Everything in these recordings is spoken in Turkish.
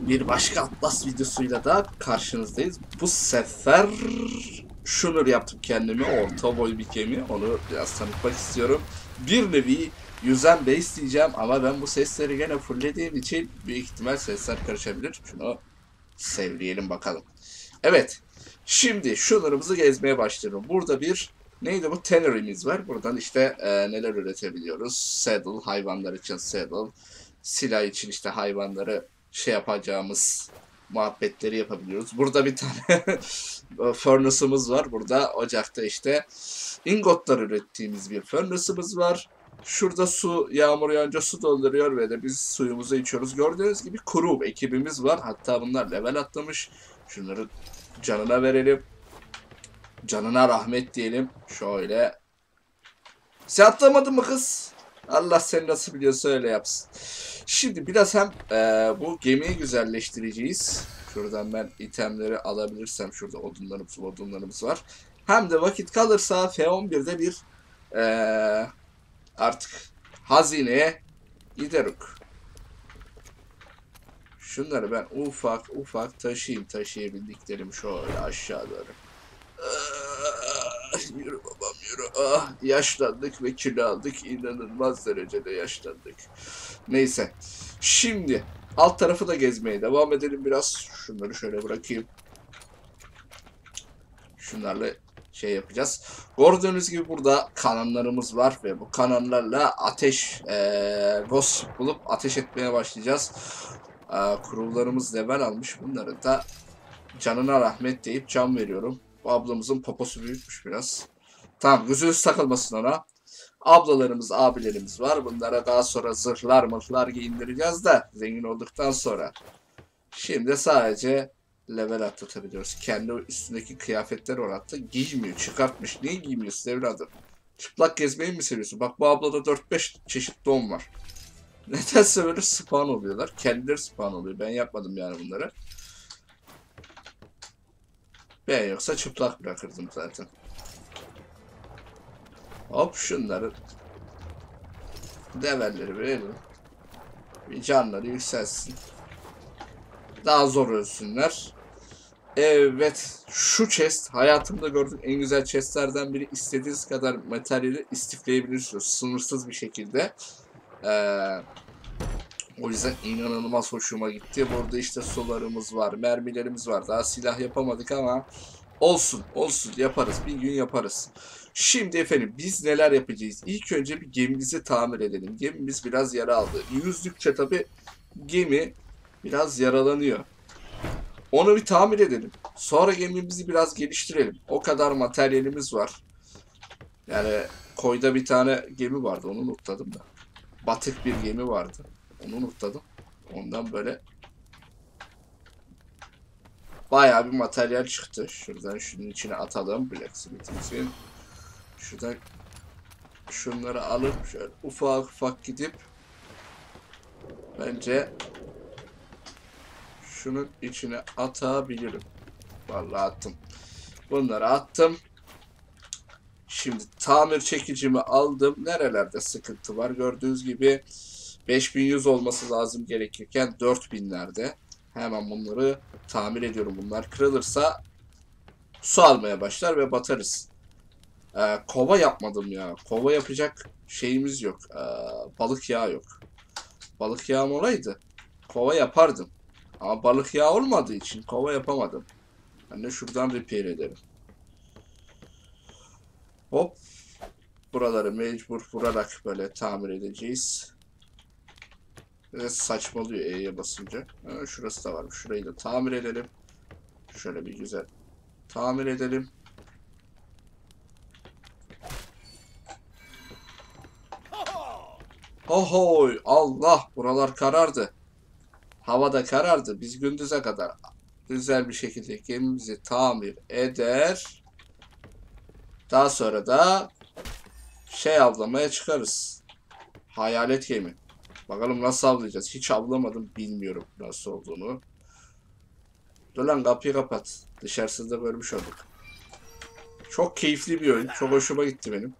Bir başka Atlas videosuyla da karşınızdayız. Bu sefer şunur yaptım kendimi. Orta boy bir gemi. Onu biraz tanıtmak istiyorum. Bir nevi yüzen base diyeceğim ama ben bu sesleri gene fulllediğim için büyük ihtimal sesler karışabilir. Şunu sevleyelim bakalım. Evet. Şimdi şunlarımızı gezmeye başlıyorum. Burada bir neydi bu? Tannery'miz var. Buradan işte e, neler üretebiliyoruz? Saddle, hayvanlar için saddle. Silah için işte hayvanları şey yapacağımız muhabbetleri yapabiliyoruz. Burada bir tane furnace'ımız var. Burada ocakta işte ingotlar ürettiğimiz bir furnace'ımız var. Şurada su, yağmur yağınca su dolduruyor ve de biz suyumuzu içiyoruz. Gördüğünüz gibi kuru ekibimiz var. Hatta bunlar level atlamış. Şunları canına verelim. Canına rahmet diyelim. Şöyle. Sen atlamadın mı kız? Allah seni nasıl biliyorsa öyle yapsın. Şimdi biraz hem e, bu gemiyi güzelleştireceğiz. Şuradan ben itemleri alabilirsem şurada odunlarımız, odunlarımız var. Hem de vakit kalırsa F11'de bir e, artık hazineye gideruk. Şunları ben ufak ufak taşıyayım taşıyabildiklerim şöyle aşağı doğru. Ah, yürü babam yürü. Ah, yaşlandık ve kilo aldık. İnanılmaz derecede yaşlandık. Neyse. Şimdi alt tarafı da gezmeye devam edelim biraz. Şunları şöyle bırakayım. Şunlarla şey yapacağız. Gördüğünüz gibi burada kanonlarımız var ve bu kanonlarla ateş ee, ghost bulup ateş etmeye başlayacağız. E, kurullarımız level almış. Bunları da canına rahmet deyip can veriyorum. Bu ablamızın poposu büyükmüş biraz. Tamam gözünüz takılmasın ona. Ablalarımız, abilerimiz var. Bunlara daha sonra zırhlar mırhlar giyindireceğiz de zengin olduktan sonra. Şimdi sadece level atlatabiliyoruz. Kendi üstündeki kıyafetler oratta giymiyor. Çıkartmış. Niye giymiyorsun evladım? Çıplak gezmeyi mi seviyorsun? Bak bu ablada 4-5 çeşit don var. Nedense böyle spawn oluyorlar. Kendileri spawn oluyor. Ben yapmadım yani bunları. Ben yoksa çıplak bırakırdım zaten. Hop şunları develleri verelim. Bir canları yükselsin. Daha zor ölsünler. Evet şu chest hayatımda gördüğüm en güzel chestlerden biri. İstediğiniz kadar materyali istifleyebilirsiniz sınırsız bir şekilde. Ee, o yüzden inanılmaz hoşuma gitti. Burada işte sularımız var, mermilerimiz var. Daha silah yapamadık ama olsun, olsun yaparız. Bir gün yaparız. Şimdi efendim biz neler yapacağız? İlk önce bir gemimizi tamir edelim. Gemimiz biraz yara aldı. Yüzdükçe tabi gemi biraz yaralanıyor. Onu bir tamir edelim. Sonra gemimizi biraz geliştirelim. O kadar materyalimiz var. Yani koyda bir tane gemi vardı onu unutladım da. Batık bir gemi vardı. Onu unutladım. Ondan böyle bayağı bir materyal çıktı. Şuradan şunun içine atalım. Blacksmith'imizin. Şuradan şunları alıp şöyle ufak ufak gidip bence şunun içine atabilirim. Vallahi attım. Bunları attım. Şimdi tamir çekicimi aldım. Nerelerde sıkıntı var? Gördüğünüz gibi 5100 olması lazım gerekirken 4000'lerde. Hemen bunları tamir ediyorum. Bunlar kırılırsa su almaya başlar ve batarız. Ee, kova yapmadım ya. Kova yapacak şeyimiz yok. Ee, balık yağı yok. Balık yağım olaydı. Kova yapardım. Ama balık yağı olmadığı için kova yapamadım. Ben de şuradan repair ederim. Hop. Buraları mecbur vurarak böyle tamir edeceğiz. Biraz saçmalıyor E'ye basınca. Ha, şurası da var. Şurayı da tamir edelim. Şöyle bir güzel tamir edelim. Ohoy Allah buralar karardı. Havada karardı. Biz gündüze kadar güzel bir şekilde gemimizi tamir eder. Daha sonra da şey avlamaya çıkarız. Hayalet gemi. Bakalım nasıl avlayacağız. Hiç avlamadım bilmiyorum nasıl olduğunu. Dur lan kapıyı kapat. Dışarısında da görmüş olduk. Çok keyifli bir oyun. Çok hoşuma gitti benim.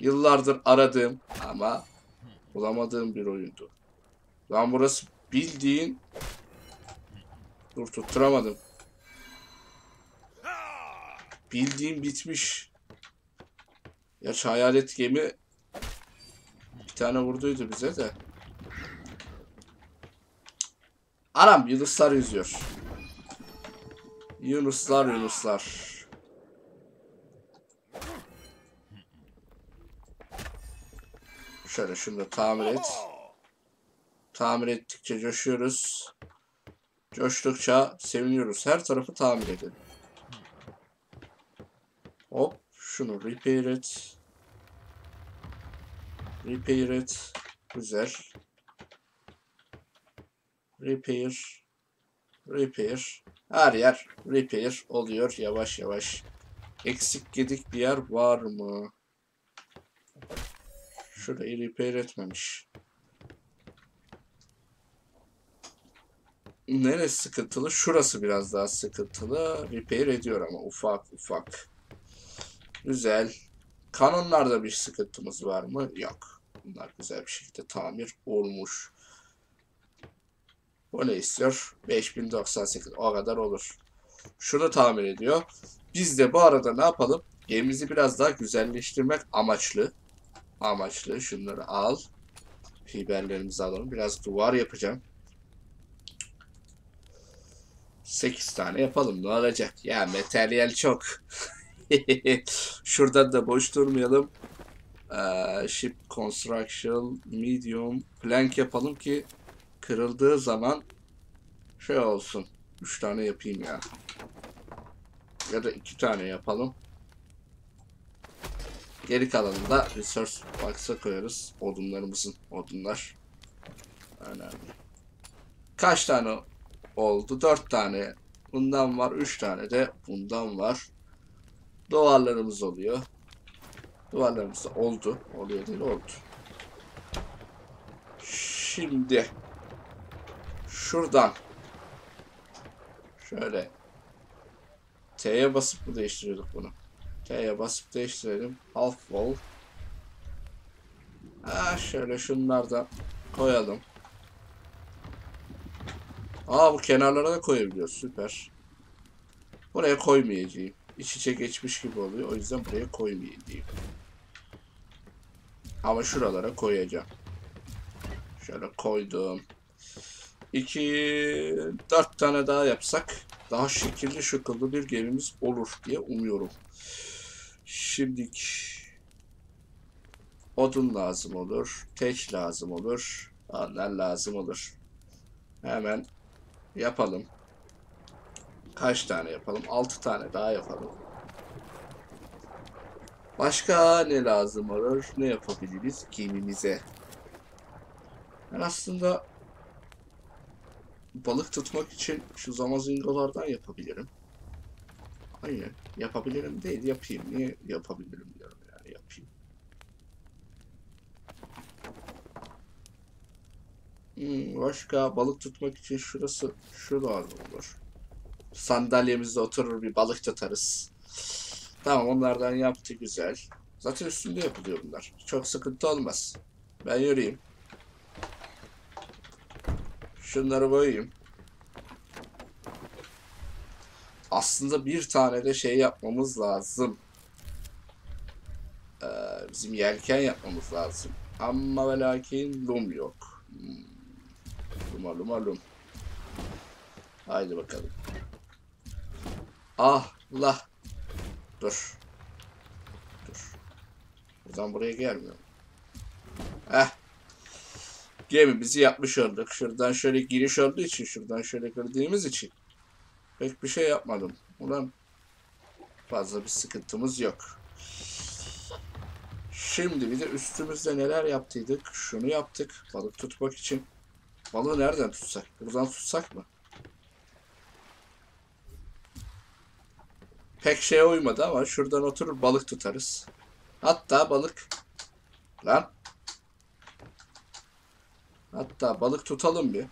Yıllardır aradığım ama bulamadığım bir oyundu. Lan burası bildiğin dur tutturamadım. Bildiğin bitmiş. Ya hayalet gemi bir tane vurduydu bize de. Anam Yunuslar yüzüyor. Yunuslar Yunuslar. Şöyle şunu da tamir et. Tamir ettikçe coşuyoruz. Coştukça seviniyoruz. Her tarafı tamir edelim. Hop şunu repair et. Repair et. Güzel. Repair. Repair. Her yer repair oluyor yavaş yavaş. Eksik gedik bir yer var mı? Şurayı repair etmemiş. Neresi sıkıntılı? Şurası biraz daha sıkıntılı. Repair ediyor ama ufak ufak. Güzel. Kanonlarda bir sıkıntımız var mı? Yok. Bunlar güzel bir şekilde tamir olmuş. O ne istiyor? 5098. O kadar olur. Şunu tamir ediyor. Biz de bu arada ne yapalım? Gemimizi biraz daha güzelleştirmek amaçlı. Amaçlı. Şunları al. Fiberlerimizi alalım. Biraz duvar yapacağım. 8 tane yapalım. Ne olacak? Ya materyal çok. Şuradan da boş durmayalım. Ee, ship construction medium plank yapalım ki kırıldığı zaman şey olsun. 3 tane yapayım ya. Ya da 2 tane yapalım. Geri kalanını da resource box'a koyarız. Odunlarımızın odunlar. Önemli. Kaç tane oldu? 4 tane. Bundan var. 3 tane de bundan var. Duvarlarımız oluyor. Duvarlarımız da oldu. Oluyor değil oldu. Şimdi şuradan şöyle T'ye basıp mı değiştiriyorduk bunu? T'ye basıp değiştirelim. Half wall. Ha şöyle şunlardan koyalım. Aa bu kenarlara da koyabiliyoruz. Süper. Buraya koymayacağım. İç içe geçmiş gibi oluyor. O yüzden buraya koymayayım. Ama şuralara koyacağım. Şöyle koydum. 2 4 tane daha yapsak daha şekilli şıkıllı bir gemimiz olur diye umuyorum. Şimdilik odun lazım olur. Teç lazım olur. Onlar lazım olur. Hemen yapalım. Kaç tane yapalım? 6 tane daha yapalım. Başka ne lazım olur? Ne yapabiliriz gemimize? Ben aslında balık tutmak için şu zamazingolardan yapabilirim. Aynen. Yapabilirim değil, yapayım. Niye yapabilirim diyorum yani yapayım. Hmm, başka balık tutmak için şurası şu lazım olur. Sandalyemizde oturur bir balık tutarız. Tamam onlardan yaptı güzel. Zaten üstünde yapılıyor bunlar. Çok sıkıntı olmaz. Ben yürüyeyim. Şunları koyayım. Aslında bir tane de şey yapmamız lazım. Ee, bizim yelken yapmamız lazım. Ama ve lakin lum yok. Hmm. Luma luma lum. Haydi bakalım. Ah Allah. Dur. Dur. Buradan buraya gelmiyor. Heh. Gemimizi yapmış olduk. Şuradan şöyle giriş olduğu için, şuradan şöyle girdiğimiz için pek bir şey yapmadım. Ulan fazla bir sıkıntımız yok. Şimdi bir de üstümüzde neler yaptıydık? Şunu yaptık balık tutmak için. Balığı nereden tutsak? Buradan tutsak mı? Pek şeye uymadı ama şuradan oturur balık tutarız. Hatta balık. Lan. Hatta balık tutalım bir.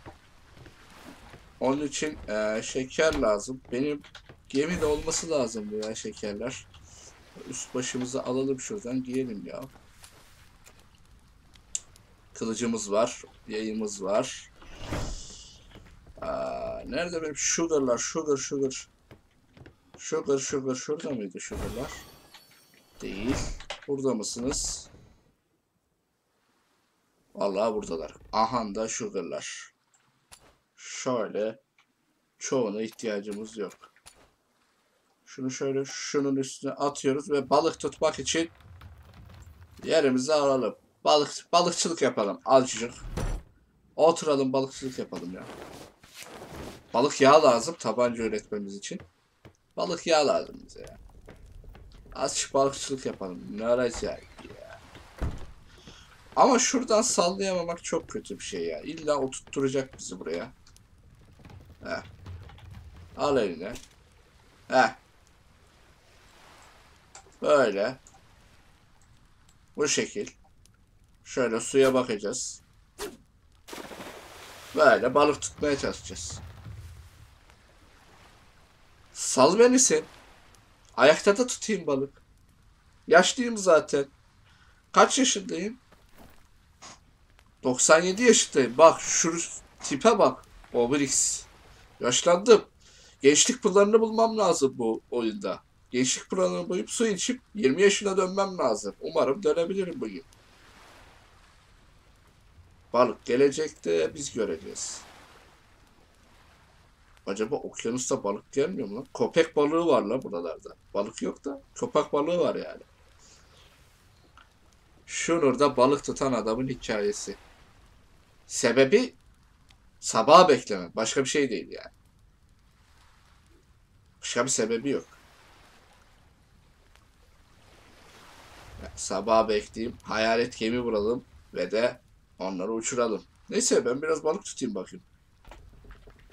Onun için e, şeker lazım. Benim gemide olması lazım bu ya şekerler. Üst başımızı alalım şuradan giyelim ya. Kılıcımız var. Yayımız var. Allah. Nerede benim sugarlar? Sugar, sugar. Sugar, sugar. Şurada mıydı sugarlar? Değil. Burada mısınız? Vallahi buradalar. Aha da sugarlar. Şöyle. Çoğuna ihtiyacımız yok. Şunu şöyle şunun üstüne atıyoruz ve balık tutmak için yerimizi alalım. Balık balıkçılık yapalım azıcık. Oturalım balıkçılık yapalım ya. Balık yağı lazım tabanca üretmemiz için. Balık yağı lazım bize ya. Azıcık balıkçılık yapalım. Ne arayacak ya. Ama şuradan sallayamamak çok kötü bir şey ya. İlla oturtturacak bizi buraya. Heh. Al eline. Heh. Böyle. Bu şekil. Şöyle suya bakacağız. Böyle balık tutmaya çalışacağız. Sal beni. Ayakta da tutayım balık. Yaşlıyım zaten. Kaç yaşındayım? 97 yaşındayım. Bak şu tipe bak. Obelix. Yaşlandım. Gençlik pıllarını bulmam lazım bu oyunda. Gençlik pıllarını bulup su içip 20 yaşına dönmem lazım. Umarım dönebilirim bugün. Balık gelecekte biz göreceğiz. Acaba okyanusta balık gelmiyor mu lan? Köpek balığı var lan buralarda. Balık yok da köpek balığı var yani. Şunurda balık tutan adamın hikayesi. Sebebi sabaha bekleme. Başka bir şey değil yani. Başka bir sebebi yok. Ya, sabaha bekleyeyim. Hayalet gemi vuralım ve de onları uçuralım. Neyse ben biraz balık tutayım bakayım.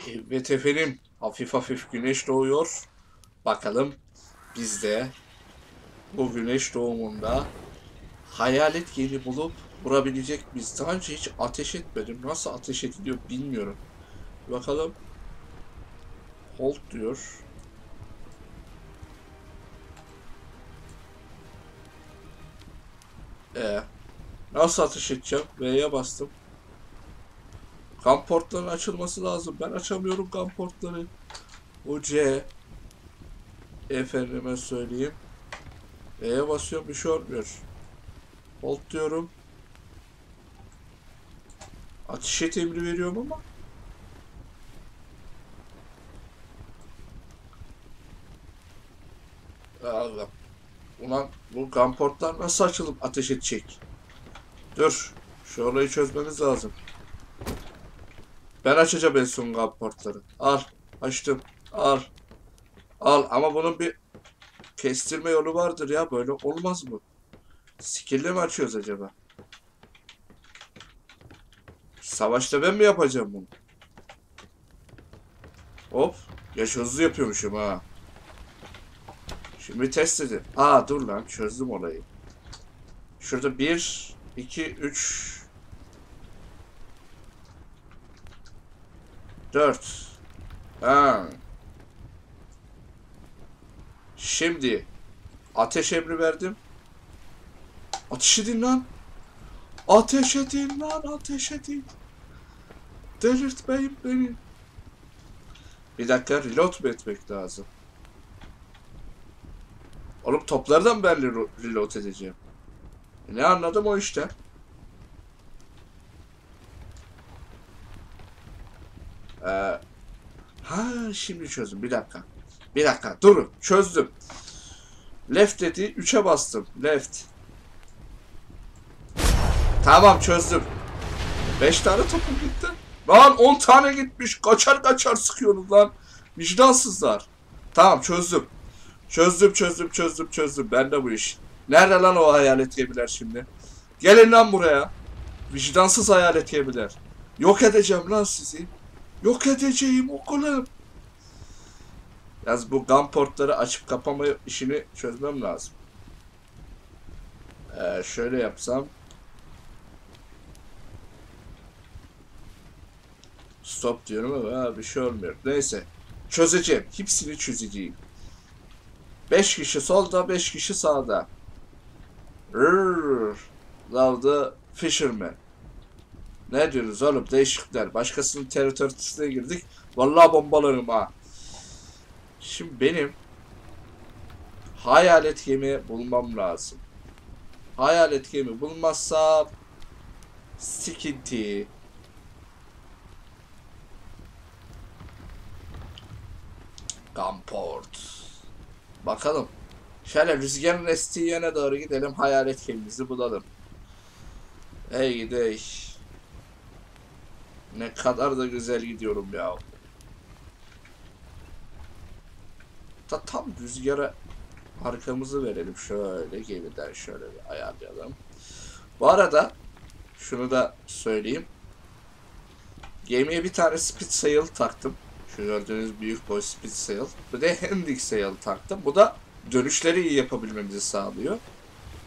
Evet efendim. Hafif hafif güneş doğuyor. Bakalım biz de bu güneş doğumunda hayalet gemi bulup vurabilecek miyiz? Daha önce hiç ateş etmedim. Nasıl ateş ediliyor bilmiyorum. Bakalım. Hold diyor. Ee, nasıl ateş edeceğim? V'ye bastım. Gun portların açılması lazım. Ben açamıyorum gun portları. O C. Efendime söyleyeyim. E'ye basıyorum bir şey olmuyor. Hold diyorum. Ateş et veriyorum ama. Allah. Ulan bu gun portlar nasıl açılıp ateş edecek? Dur. Şu olayı çözmemiz lazım. Ben açacağım en son gun portları. Al. Açtım. Al. Al. Ama bunun bir kestirme yolu vardır ya. Böyle olmaz mı? Skill'le mi açıyoruz acaba? Savaşta ben mi yapacağım bunu? Hop. Yaş hızlı yapıyormuşum ha. Şimdi test edin. Aa dur lan çözdüm olayı. Şurada 1, 2, 3, 4. Ha. Şimdi ateş emri verdim. Ateş edin lan. Ateş edin lan ateş edin. Delirtmeyin beni. Bir dakika reload mu etmek lazım? Oğlum toplardan ben relo- reload edeceğim. E Ne anladım o işte. Ee, ha şimdi çözdüm. Bir dakika. Bir dakika. Durun. Çözdüm. Left dedi. 3'e bastım. Left. Tamam çözdüm. 5 tane topum gitti. Lan 10 tane gitmiş. Kaçar kaçar sıkıyorsunuz lan. Vicdansızlar. Tamam çözdüm. Çözdüm çözdüm çözdüm çözdüm. Ben de bu iş. Nerede lan o hayalet gemiler şimdi? Gelin lan buraya. Vicdansız hayalet gemiler. Yok edeceğim lan sizi. Yok edeceğim okulum. Yaz bu gun portları açıp kapama işini çözmem lazım. Ee, şöyle yapsam. Stop diyorum ama bir şey olmuyor. Neyse. Çözeceğim. Hepsini çözeceğim. 5 kişi solda, 5 kişi sağda. Rrrr. Love the fisherman. Ne diyoruz oğlum değişiklikler. Başkasının teritorisine girdik. Vallahi bombalarım ha. Şimdi benim hayalet gemi bulmam lazım. Hayalet gemi bulmazsam sıkıntı. Gunport. Bakalım. Şöyle rüzgarın estiği yöne doğru gidelim. Hayalet gemimizi bulalım. Ey gidey. Ne kadar da güzel gidiyorum ya. Ta tam rüzgara arkamızı verelim. Şöyle gemiden şöyle bir ayarlayalım. Bu arada şunu da söyleyeyim. Gemiye bir tane speed sail taktım. Şu gördüğünüz büyük boy speed sail. Bir de handling sail taktım. Bu da dönüşleri iyi yapabilmemizi sağlıyor.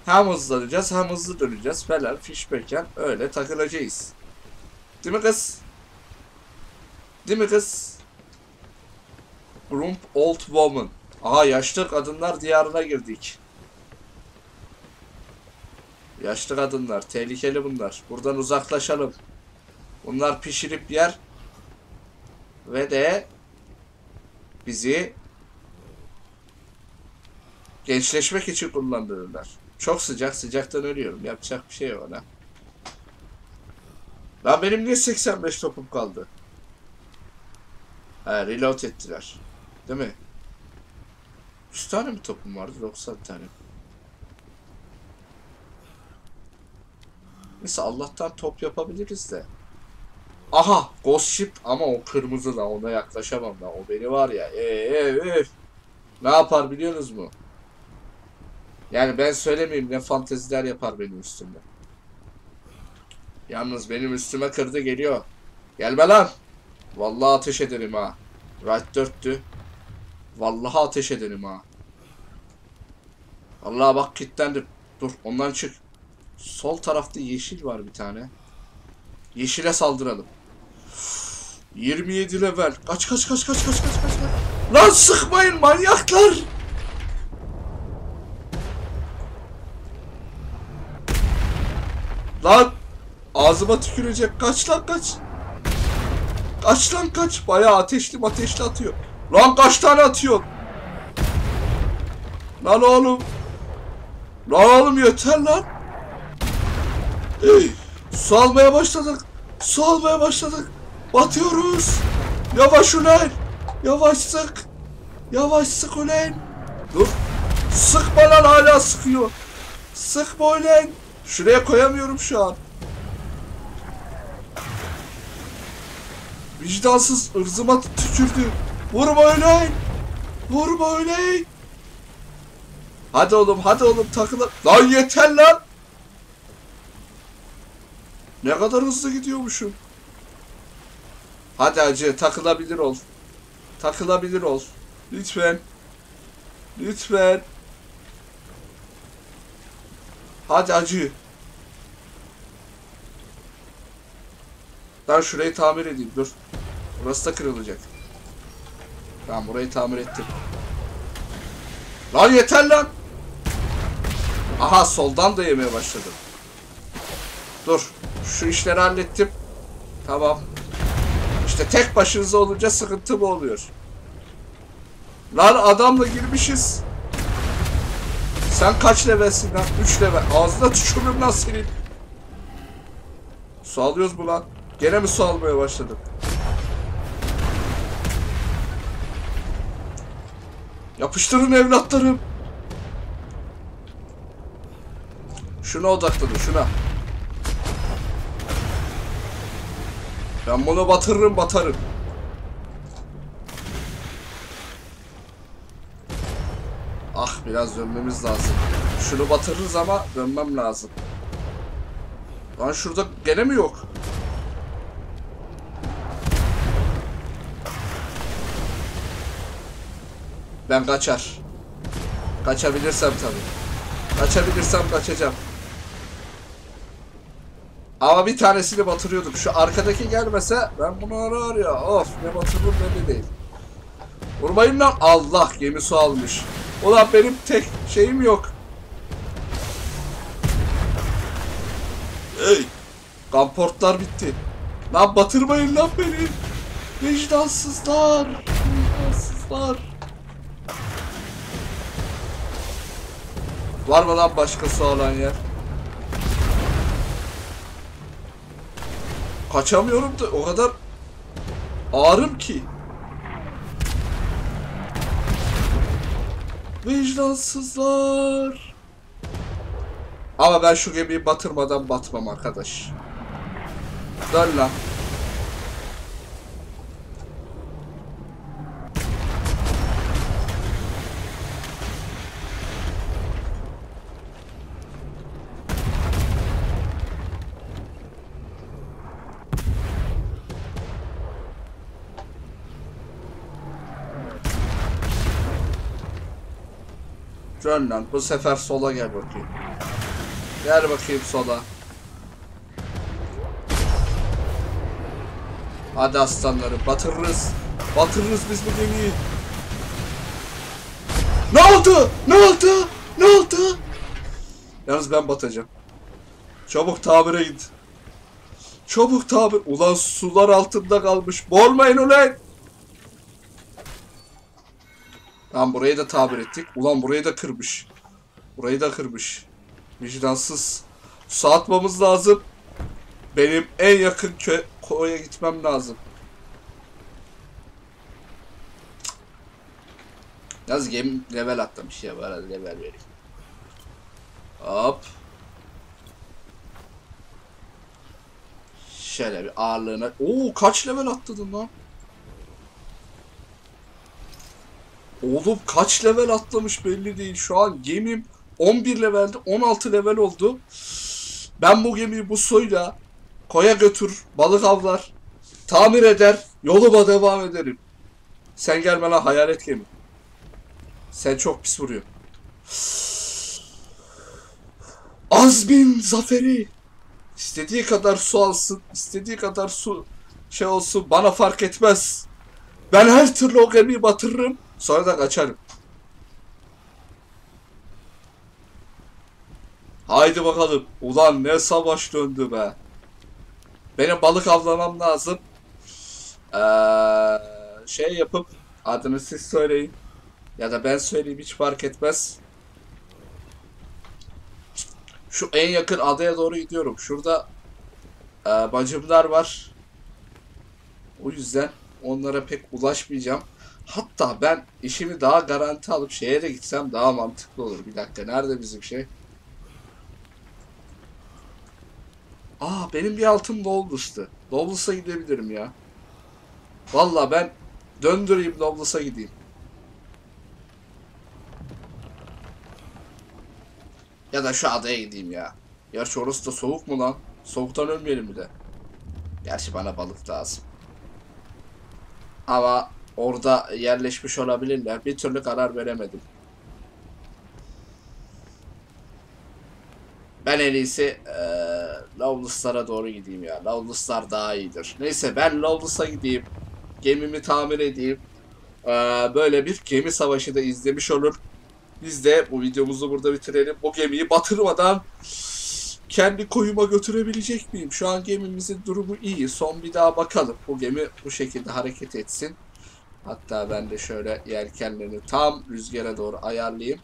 Hem hızlanacağız hem hızlı döneceğiz falan fişbeken öyle takılacağız. Değil mi kız? Değil mi kız? Grump Old Woman. Aha yaşlı kadınlar diyarına girdik. Yaşlı kadınlar. Tehlikeli bunlar. Buradan uzaklaşalım. Bunlar pişirip yer. Ve de bizi gençleşmek için kullandırırlar. Çok sıcak. Sıcaktan ölüyorum. Yapacak bir şey yok ona. Lan benim niye 85 topum kaldı? He reload ettiler. Değil mi? 100 tane mi topum vardı? 90 tane. Neyse Allah'tan top yapabiliriz de. Aha Ghost Ship ama o kırmızı da ona yaklaşamam da. O beni var ya. Ee, ee. Ne yapar biliyorsunuz mu? Yani ben söylemeyeyim ne fanteziler yapar benim üstümde. Yalnız benim üstüme kırdı geliyor. Gelme lan. Vallahi ateş ederim ha. Right 4'tü. Vallahi ateş ederim ha. Allah bak kilitlendim. Dur ondan çık. Sol tarafta yeşil var bir tane. Yeşile saldıralım. 27 level. Kaç kaç kaç kaç kaç kaç kaç. Lan sıkmayın manyaklar. Lan ağzıma tükürecek. Kaç lan kaç. Kaç lan kaç. Bayağı ateşli ateşli atıyor. Lan kaç tane atıyor? Lan oğlum. Lan oğlum yeter lan. Ey, su almaya başladık. Su almaya başladık. Batıyoruz. Yavaş ulan. Yavaş sık. Yavaş sık ulan. Dur. Sıkma lan hala sıkıyor. Sıkma ulan. Şuraya koyamıyorum şu an. Vicdansız ırzıma tükürdü. Vurma ulan. Vurma ulan. Hadi oğlum hadi oğlum takıla. Lan yeter lan. Ne kadar hızlı gidiyormuşum. Hadi acı takılabilir ol. Takılabilir ol. Lütfen. Lütfen. Hadi acı. Ben şurayı tamir edeyim dur. Burası da kırılacak. Ben burayı tamir ettim. Lan yeter lan. Aha soldan da yemeye başladım. Dur. Şu işleri hallettim. Tamam. İşte tek başınıza olunca sıkıntı mı oluyor? Lan adamla girmişiz. Sen kaç levelsin lan? 3 level. Ağzına tükürürüm lan senin. Su alıyoruz mu lan? Gene mi su almaya başladık? Yapıştırın evlatlarım. Şuna odaklanın şuna. Ben bunu batırırım batarım. Ah biraz dönmemiz lazım. Şunu batırırız ama dönmem lazım. Lan şurada gene mi yok? Ben kaçar. Kaçabilirsem tabii. Kaçabilirsem kaçacağım. Ama bir tanesini batırıyorduk. Şu arkadaki gelmese ben bunu arar ya. Of ne batırdım belli değil. Vurmayın lan. Allah gemi su almış. Ulan benim tek şeyim yok. Ey. Gamportlar bitti. Lan batırmayın lan beni. Vicdansızlar. Vicdansızlar. Var mı lan başka su alan yer? Kaçamıyorum da o kadar ağrım ki. Vicdansızlar. Ama ben şu gemiyi batırmadan batmam arkadaş. Dön lan. Dön lan. Bu sefer sola gel bakayım. Gel bakayım sola. Hadi aslanlarım batırırız. Batırırız biz bu gemiyi. Ne oldu? Ne oldu? Ne oldu? Yalnız ben batacağım. Çabuk tamire git. Çabuk tamir. Ulan sular altında kalmış. Boğulmayın ulan. Lan burayı da tamir ettik. Ulan burayı da kırmış. Burayı da kırmış. Vicdansız. Su atmamız lazım. Benim en yakın köy koya gitmem lazım. Yaz gemi level atlamış ya bana level vereyim. Hop. Şöyle bir ağırlığına. Oo kaç level atladın lan? Oğlum kaç level atlamış belli değil. Şu an gemim 11 levelde 16 level oldu. Ben bu gemiyi bu suyla koya götür, balık avlar, tamir eder, yoluma devam ederim. Sen gelme lan hayalet gemi. Sen çok pis vuruyorsun. Azmin zaferi. İstediği kadar su alsın, istediği kadar su şey olsun bana fark etmez. Ben her türlü o gemiyi batırırım. Sonra da kaçarım. Haydi bakalım. Ulan ne savaş döndü be. Benim balık avlamam lazım. Ee, şey yapıp adını siz söyleyin. Ya da ben söyleyeyim hiç fark etmez. Şu en yakın adaya doğru gidiyorum. Şurada e, bacımlar var. O yüzden onlara pek ulaşmayacağım. Hatta ben işimi daha garanti alıp şeye de gitsem daha mantıklı olur. Bir dakika nerede bizim şey? Aa benim bir altım Lawless'tı. Lawless'a gidebilirim ya. Valla ben döndüreyim Lawless'a gideyim. Ya da şu adaya gideyim ya. Gerçi orası da soğuk mu lan? Soğuktan ölmeyelim bir de. Gerçi bana balık lazım. Ama orada yerleşmiş olabilirler. Bir türlü karar veremedim. Ben en iyisi eee Lawless'lara doğru gideyim ya. Lawless'lar daha iyidir. Neyse ben Lawless'a gideyim. Gemimi tamir edeyim. Eee, böyle bir gemi savaşı da izlemiş olur. Biz de bu videomuzu burada bitirelim. O gemiyi batırmadan kendi koyuma götürebilecek miyim? Şu an gemimizin durumu iyi. Son bir daha bakalım. Bu gemi bu şekilde hareket etsin. Hatta ben de şöyle yelkenlerini tam rüzgara doğru ayarlayayım.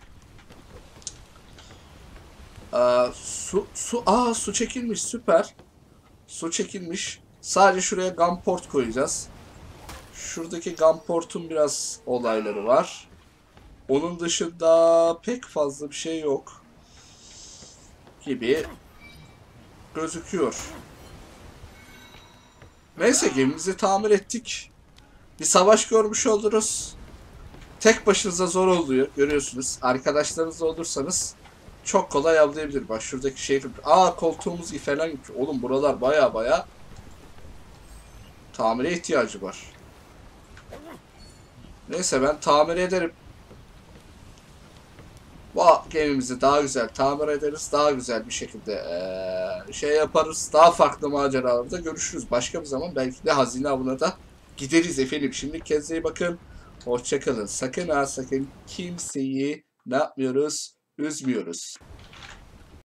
Aa, su, su, aa su çekilmiş süper. Su çekilmiş. Sadece şuraya gunport koyacağız. Şuradaki gunport'un biraz olayları var. Onun dışında pek fazla bir şey yok. Gibi gözüküyor. Neyse gemimizi tamir ettik. Bir savaş görmüş oluruz. Tek başınıza zor oluyor. Görüyorsunuz. Arkadaşlarınız olursanız çok kolay avlayabilir. Bak şuradaki şey... Aa koltuğumuz gitmiş. Oğlum buralar baya baya tamire ihtiyacı var. Neyse ben tamir ederim. Bu gemimizi daha güzel tamir ederiz. Daha güzel bir şekilde eee, şey yaparız. Daha farklı maceralarda görüşürüz. Başka bir zaman belki de hazine avına da gideriz efendim. Şimdi kendinize bakın. Hoşçakalın. Sakın ha sakın kimseyi ne yapmıyoruz? Üzmüyoruz.